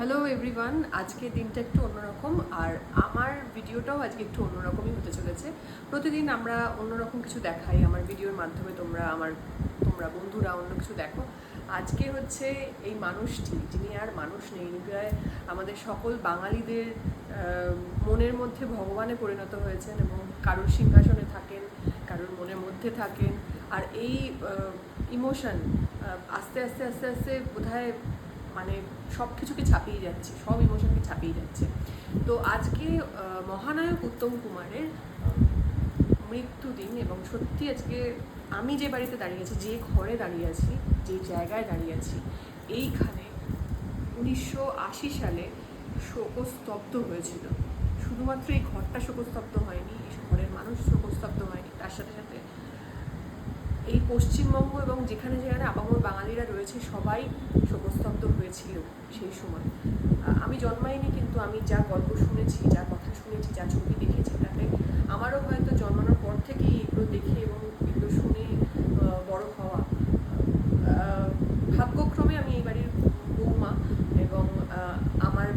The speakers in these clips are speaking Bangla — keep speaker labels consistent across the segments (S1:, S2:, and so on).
S1: হ্যালো এভরিওয়ান আজকে দিনটা একটু অন্যরকম, আর আমার ভিডিওটাও আজকে একটু অন্যরকমই হতে চলেছে। প্রতিদিন আমরা অন্যরকম কিছু দেখাই। আমার ভিডিওর মাধ্যমে তোমরা, আমার, তোমরা বন্ধুরা অন্য কিছু দেখো। আজকে হচ্ছে এই মানুষটি, যিনি আর মানুষ নেই প্রায় আমাদের সকল বাঙালিদের মনের মধ্যে ভগবানে পরিণত হয়েছেন এবং কারোর সিংহাসনে থাকেন, কারোর মনের মধ্যে থাকেন। আর এই ইমোশন আস্তে আস্তে আস্তে আস্তে বোধহয় মানে সব কিছুকে ছাপিয়ে যাচ্ছে, সব ইমোশনকে ছাপিয়ে যাচ্ছে। তো আজকে মহানায়ক উত্তম কুমারের মৃত্যুদিন এবং সত্যি আজকে আমি যে বাড়িতে দাঁড়িয়ে আছি, যে ঘরে দাঁড়িয়ে আছি, যে জায়গায় দাঁড়িয়ে আছি, এইখানে উনিশশো আশি সালে শোকস্তব্ধ হয়েছিল। শুধুমাত্র এই ঘরটা শোকস্তব্ধ হয়নি, এই ঘরের মানুষ শোকস্তব্ধ হয়নি, তার সাথে সাথে এই পশ্চিমবঙ্গ এবং যেখানে যেখানে আবামর বাঙালিরা রয়েছে, সবাই শোকস্তব্ধ হয়েছিল সেই সময়। আমি জন্মাইনি কিন্তু আমি যা গল্প শুনেছি, যা কথা শুনেছি, যা ছবি দেখেছি তাতে আমারও হয়তো জন্মানোর পর থেকেই এগুলো দেখে এবং এগুলো শুনে আহ, বড় হওয়া আহ, ভাগ্যক্রমে আমি এই বাড়ির বৌমা এবং আহ, আমার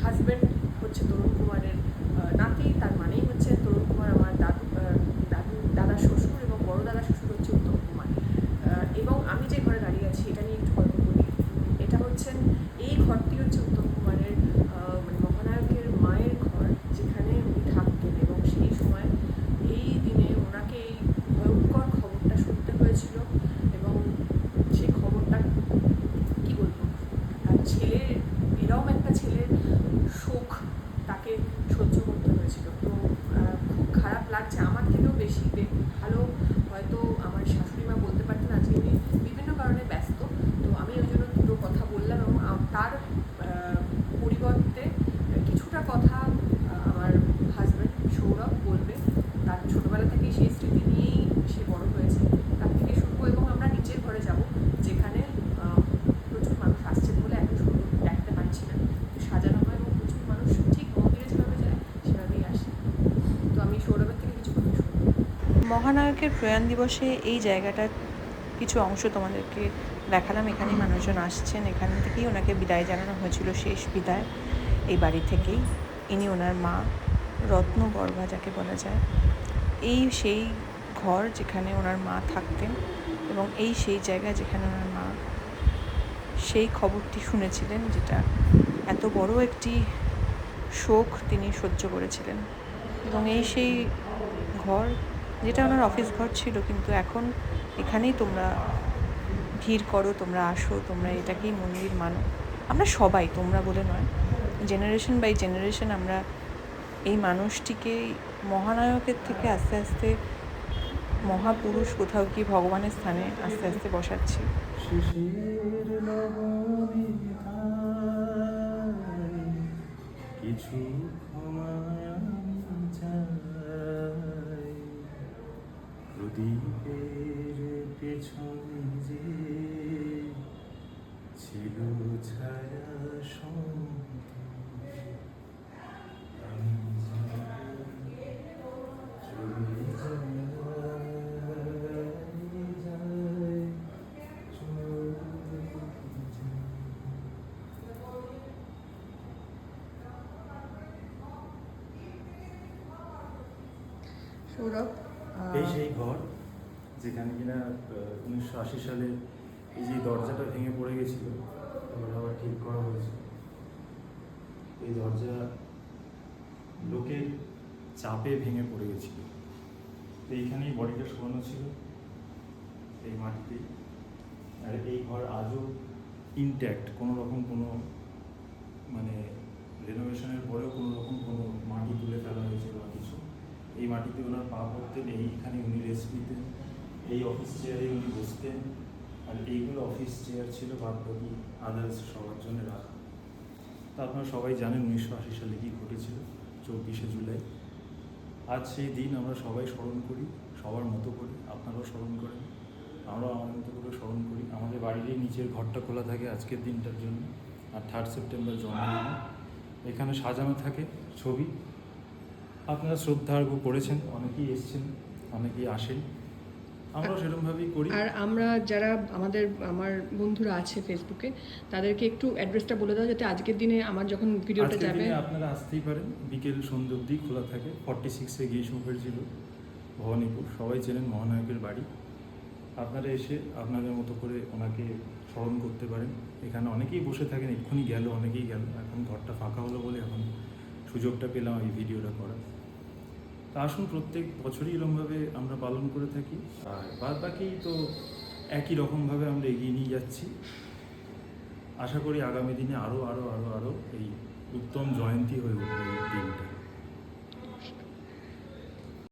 S1: হাজব্যান্ড হচ্ছে তরুণ কুমারের আহ, নাতি তার মানেই হচ্ছে তরুণ কুমার আমার দাদু আহ, দাদু দাদা শ্বশুর এবং বড় দাদা শ্বশুর হচ্ছে উত্তম কুমার আহ, এবং আমি যে ঘরে দাঁড়িয়ে আছি এটা নিয়ে একটু গল্প করি এটা হচ্ছেন এই ঘরটি হচ্ছে উত্তম কুমারের আহ, মানে মহানায়কের মায়ের ঘর যেখানে উনি থাকতেন এবং সেই সময় এই দিনে ওনাকে এই ভয়ঙ্কর খবরটা শুনতে হয়েছিল এবং সেই খবরটা কি বলব তার ছেলের এরকম একটা ছেলের শোক তাকে সহ্য করতে হয়েছিল তো আহ, খুব খারাপ লাগছে আমার থেকেও বেশি বে- ভালো হয়তো আমার শাশুড়ি মা বলতে পারতেন আজকে উনি বিভিন্ন কারণে ব্যস্ত তো আমি ওই জন্য দুটো কথা বললাম এবং আম- তার আহ, পরিবর্তে কিছুটা কথা আহ, আমার হাজব্যান্ড সৌরভ বলবে তার ছোটোবেলা থেকেই সেই স্মৃতি নিয়েই সে বড় হয়েছে, তার থেকে শুনব এবং আমরা নিচের ঘরে যাব, যেখানে প্রচুর মানুষ আসছে বলে এখন সুন্দর দেখতে পাচ্ছি না। সাজানো হয় এবং প্রচুর মানুষ ঠিক মন্দিরে যেভাবে যায়, সেভাবেই আসে। তো আমি সৌরভের থেকে কিছু কথা শুনব
S2: মহানায়কের প্রয়াণ দিবসে এই জায়গাটার কিছু অংশ তোমাদেরকে দেখালাম। এখানেই মানুষজন আসছেন, এখান থেকেই ওনাকে বিদায় জানানো হয়েছিল, শেষ বিদায় এই বাড়ি থেকেই। ইনি ওনার মা রত্ন গর্ভা যাকে বলা যায়। এই সেই ঘর যেখানে ওনার মা থাকতেন এবং এই সেই জায়গা যেখানে ওনার মা, সেই খবরটি শুনেছিলেন যেটা এত বড় একটি শোক তিনি সহ্য করেছিলেন। এবং এই সেই ঘর যেটা ওনার অফিস ঘর ছিল কিন্তু এখন এখানেই তোমরা ভিড় করো, তোমরা আসো, তোমরা এটাকেই মন্দির মানো। আমরা সবাই, তোমরা বলে নয়। জেনারেশন বাই জেনারেশন আমরা এই মানুষটিকে মহানায়কের থেকে আস্তে আস্তে মহাপুরুষ কোথাও কি ভগবানের স্থানে আস্তে আস্তে বসাচ্ছি?
S3: কিছু প্রদীপের পেছনে যে ছিল
S1: সৌরভ
S3: এই সেই ঘর যেখানে কিনা উনিশশো আশি সালে এই যে দরজাটা ভেঙে পড়ে গেছিল এবার আবার ঠিক করা হয়েছে। এই দরজা লোকের চাপে ভেঙে পড়ে গেছিল। তো এইখানেই বডিটা শোয়ানো ছিল এই মাটিতে। আর এই ঘর আজও ইনট্যাক্ট কোনো রকম কোনো মানে রেনোভেশনের পরেও কোনো রকম কোনো মাটি তুলে ফেলা হয়েছে বা কিছু। এই মাটিতে ওনার পা পড়তেন এইখানে উনি রেস্ট নিতেন, এই অফিস চেয়ারে উনি বসতেন, আর এইগুলো অফিস চেয়ার ছিল বাদ বাকি আদার্স সবার জন্য রাখা। তা আপনারা সবাই জানেন উনিশশো আশি সালে কী ঘটেছিল, চব্বিশে জুলাই। আজ সেই দিন আমরা সবাই স্মরণ করি, সবার মতো করে, আপনারাও স্মরণ করেন, আমরাও আমার মতো করে স্মরণ করি। আমাদের বাড়িরই নিচের ঘরটা খোলা থাকে আজকের দিনটার জন্য, আর থার্ড সেপ্টেম্বর জন্মদিন। এখানে সাজানো থাকে ছবি আপনারা শ্রদ্ধার্ঘ করেছেন অনেকেই এসছেন অনেকেই আসেন। আমরা সেরকমভাবেই করি।
S1: আর আমরা যারা আমাদের আমার বন্ধুরা আছে ফেসবুকে তাদেরকে একটু অ্যাড্রেসটা বলে দাও যাতে আজকের দিনে আমার যখন ভিডিওটা যাবে
S3: আপনারা আসতেই পারেন। বিকেল সন্ধ্যে অবধি খোলা থাকে। ফর্টি সিক্সে গিয়ে ছিল ভবানীপুর। সবাই চেনেন মহানায়কের বাড়ি। আপনারা এসে আপনাদের মতো করে ওনাকে স্মরণ করতে পারেন। এখানে অনেকেই বসে থাকেন এক্ষুনি গেল অনেকেই গেল। এখন ঘরটা ফাঁকা হলো বলে এখন সুযোগটা পেলাম এই ভিডিওটা করার। তা আসুন প্রত্যেক বছরই এরমভাবে আমরা পালন করে থাকি। আর বাদ বাকি তো একই রকমভাবে আমরা এগিয়ে নিয়ে যাচ্ছি। আশা করি আগামী দিনে আরও আরও আরও আরও এই উত্তম জয়ন্তী হয়ে উঠবে এই দিনটা।